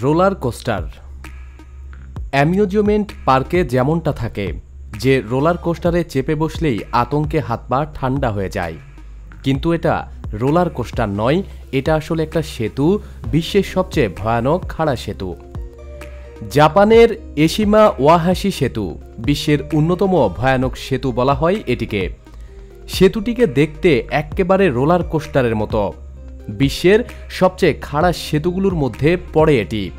Roller coaster. Amusement পার্কে যেমনটা থাকে, যে রোলার কোস্টারে চেপে বসলেই আতঙ্কে হাত পা ঠান্ডা হয়ে যায়। কিন্তু এটা রোলার কোস্টার নয়, এটা আসলে একটা সেতু, বিশ্বের সবচেয়ে ভয়ানক খাড়া সেতু। জাপানের এশিমা ওয়াহাসি সেতু, বিশ্বের অন্যতম ভয়ানক সেতু বলা হয় এটিকে। সেতুটিকে দেখতে এক্কেবারে রোলার কোস্টারের মতো। বিশ্বের সবচেয়ে খাড়া সেতুগুলোর মধ্যে পড়ে এটি।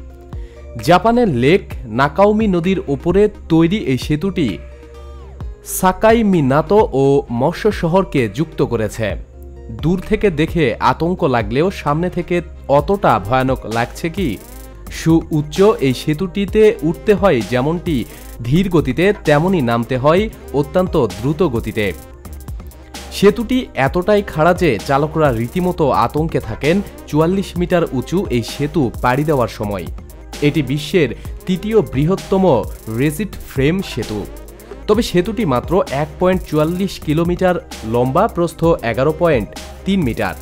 জাপানের লেক নাকাউমি নদীর ওপরে তৈরি এই সেতুটি সাকাই মিনাতো ও মৎস্য শহরকে যুক্ত করেছে। দূর থেকে দেখে আতঙ্ক লাগলেও সামনে থেকে অতটা ভয়ানক লাগছে কি? সু উচ্চ এই সেতুটিতে উঠতে হয় যেমনটি ধীর গতিতে, তেমনই নামতে হয় অত্যন্ত দ্রুত গতিতে। সেতুটি এতটাই খাড়া যে চালকরা রীতিমতো আতঙ্কে থাকেন চুয়াল্লিশ মিটার উঁচু এই সেতু পাড়ি দেওয়ার সময়। এটি বিশ্বের তৃতীয় বৃহত্তম রেজিট ফ্রেম সেতু। তবে সেতুটি মাত্র এক পয়েন্ট চুয়াল্লিশ কিলোমিটার লম্বা, প্রস্থ এগারো পয়েন্ট তিন মিটার।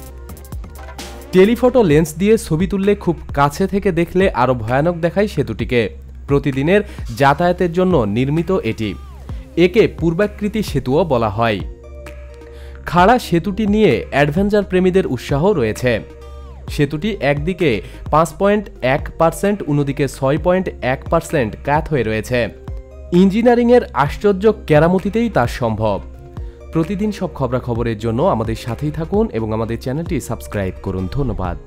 টেলিফটো লেন্স দিয়ে ছবি তুললে খুব কাছে থেকে দেখলে আরও ভয়ানক দেখায় সেতুটিকে। প্রতিদিনের যাতায়াতের জন্য নির্মিত এটি। একে পূর্বাকৃতি সেতুও বলা হয়। খাড়া সেতুটি নিয়ে অ্যাডভেঞ্চার প্রেমীদের উৎসাহ রয়েছে। সেতুটি একদিকে পাঁচ পয়েন্ট এক পার্সেন্ট, অন্যদিকে ছয় পয়েন্ট এক পার্সেন্ট কাত হয়ে রয়েছে। ইঞ্জিনিয়ারিংয়ের আশ্চর্য কেরামতিতেই তা সম্ভব। প্রতিদিন সব খবরাখবরের জন্য আমাদের সাথেই থাকুন এবং আমাদের চ্যানেলটি সাবস্ক্রাইব করুন। ধন্যবাদ।